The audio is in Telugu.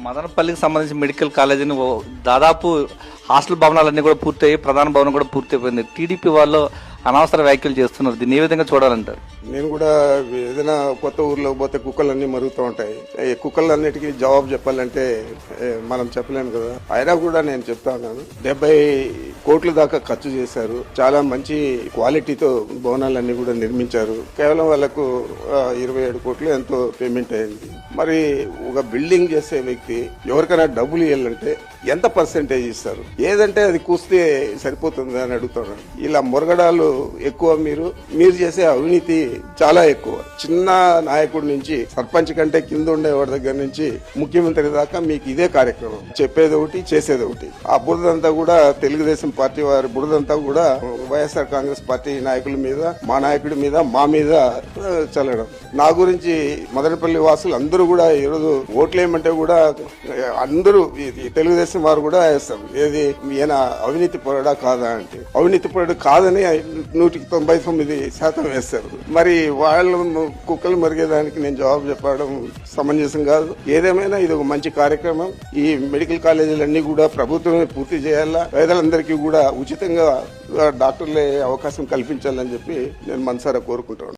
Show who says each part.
Speaker 1: మదనపల్లికి సంబంధించి మెడికల్ కాలేజీని దాదాపు హాస్టల్ భవనాలన్నీ కూడా పూర్తయి ప్రధాన భవనం కూడా పూర్తయిపోయింది. టీడీపీ వాళ్ళు అనవసర వ్యాఖ్యలు చేస్తున్నారు. దీన్ని ఏ విధంగా చూడాలంటారు?
Speaker 2: నేను కూడా ఏదైనా కొత్త ఊర్లో పోతే కుక్కలన్నీ మరుగుతూ ఉంటాయి. ఈ కుక్కలన్నిటికీ జవాబు చెప్పాలంటే మనం చెప్పలేము కదా. అయినా కూడా నేను చెప్తా ఉన్నాను. డెబ్బై కోట్ల దాకా ఖర్చు చేశారు. చాలా మంచి క్వాలిటీతో భవనాలన్నీ కూడా నిర్మించారు. కేవలం వాళ్ళకు ఇరవై ఏడు కోట్లు ఎంతో పేమెంట్ అయింది. మరి ఒక బిల్డింగ్ చేసే వ్యక్తి ఎవరికైనా డబ్బులు ఇవ్వాలంటే ఎంత పర్సెంటేజ్ ఇస్తారు? ఏదంటే అది కూస్తే సరిపోతుంది అని అడుగుతున్నాను ఇలా మురగడాలు ఎక్కువ మీరు మీరు చేసే అవినీతి చాలా ఎక్కువ. చిన్న నాయకుడి నుంచి సర్పంచ్ కంటే కింద ఉండేవాడి దగ్గర నుంచి ముఖ్యమంత్రి దాకా మీకు ఇదే కార్యక్రమం. చెప్పేది ఒకటి చేసేది ఒకటి. ఆ బురదంతా కూడా తెలుగుదేశం పార్టీ వారి బురదంతా కూడా వైఎస్ఆర్ కాంగ్రెస్ పార్టీ నాయకుల మీద మా నాయకుడి మీద మా మీద చల్లడం. నా గురించి మదనపల్లి వాసులు అందరూ కూడా ఈరోజు ఓట్లేయమంటే కూడా అందరూ తెలుగుదేశం వారు కూడా వేస్తారు. ఏది ఈయన అవినీతి పరుడా కాదా అంటే? అవినీతి పరుడు కాదని నూటికి తొంభై తొమ్మిది శాతం వేస్తారు మరి వాళ్ళ కుక్కలు మరిగేదానికి నేను జవాబు చెప్పడం సమంజసం కాదు. ఏదేమైనా ఇది ఒక మంచి కార్యక్రమం. ఈ మెడికల్ కాలేజీలన్నీ కూడా ప్రభుత్వమే పూర్తి చేయాలా? పేదలందరికీ కూడా ఉచితంగా డాక్టర్లే అవకాశం కల్పించాలని చెప్పి నేను మనసారా కోరుకుంటాను